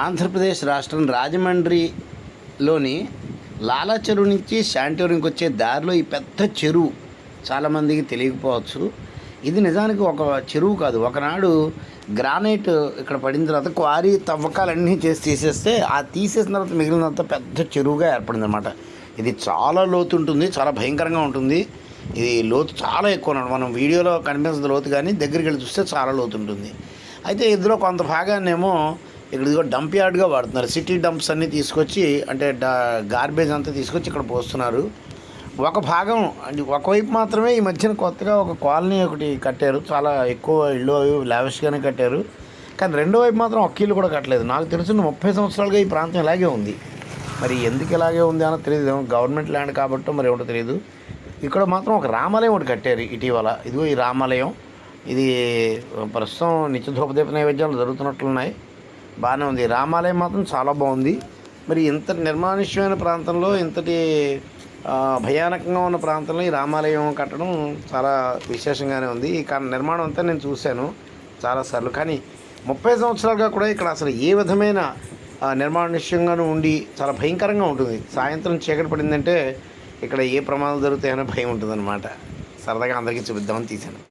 ఆంధ్రప్రదేశ్ రాష్ట్రం రాజమండ్రిలోని లాలా చెరువు నుంచి శాంటోరింగ్కి వచ్చే దారిలో ఈ పెద్ద చెరువు చాలామందికి తెలియకపోవచ్చు. ఇది నిజానికి ఒక చెరువు కాదు. ఒకనాడు గ్రానైట్ ఇక్కడ పడిన తర్వాత క్వారీ తవ్వకాలన్నీ చేసి తీసేస్తే ఆ తీసేసిన తర్వాత మిగిలినంత పెద్ద చెరువుగా ఏర్పడింది అనమాట ఇది చాలా లోతు ఉంటుంది చాలా భయంకరంగా ఉంటుంది. ఇది లోతు చాలా ఎక్కువ అన్నమాట. మనం వీడియోలో కనిపించదు లోతు కానీ దగ్గరికి వెళ్ళి చూస్తే చాలా లోతు ఉంటుంది. అయితే ఇందులో కొంత భాగాన్నేమో ఇక్కడ ఇదిగో డంప్ యార్డ్గా వాడుతున్నారు. సిటీ డంప్స్ అన్నీ తీసుకొచ్చి అంటే గార్బేజ్ అంతా తీసుకొచ్చి ఇక్కడ పోస్తున్నారు. ఒక భాగం అంటే ఒకవైపు మాత్రమే ఈ మధ్యన కొత్తగా ఒక కాలనీ ఒకటి కట్టారు. చాలా ఎక్కువ ఇల్లు అవి లావిష్గానే కట్టారు. కానీ రెండో వైపు మాత్రం ఒక్క ఇల్లు కూడా కట్టలేదు. నాకు తెలిసిన ముప్పై సంవత్సరాలుగా ఈ ప్రాంతం ఇలాగే ఉంది. మరి ఎందుకు ఇలాగే ఉంది అన్నది తెలియదు గవర్నమెంట్ ల్యాండ్ కాబట్టి మరి ఏమిటో తెలియదు ఇక్కడ మాత్రం ఒక రామాలయం ఒకటి కట్టారు ఇటీవల. ఇదిగో ఈ రామాలయం. ఇది ప్రస్తుతం నిత్యధూపదీప నైవేద్యాలు జరుగుతున్నట్లున్నాయి. బాగానే ఉంది. రామాలయం మాత్రం చాలా బాగుంది. మరి ఇంత నిర్మానుష్యమైన ప్రాంతంలో ఇంతటి భయానకంగా ఉన్న ప్రాంతంలో ఈ రామాలయం కట్టడం చాలా విశేషంగానే ఉంది. ఈ నిర్మాణం అంతా నేను చూశాను చాలాసార్లు కానీ ముప్పై సంవత్సరాలుగా కూడా ఇక్కడ అసలు ఏ విధమైన ఆ, నిర్మానుష్యంగానూ ఉండి చాలా భయంకరంగా ఉంటుంది. సాయంత్రం చీకటి పడిందంటే ఇక్కడ ఏ ప్రమాదాలు జరుగుతాయనే భయం ఉంటుందన్నమాట. సరదాగా అందరికీ చూపిద్దామని తీశాను.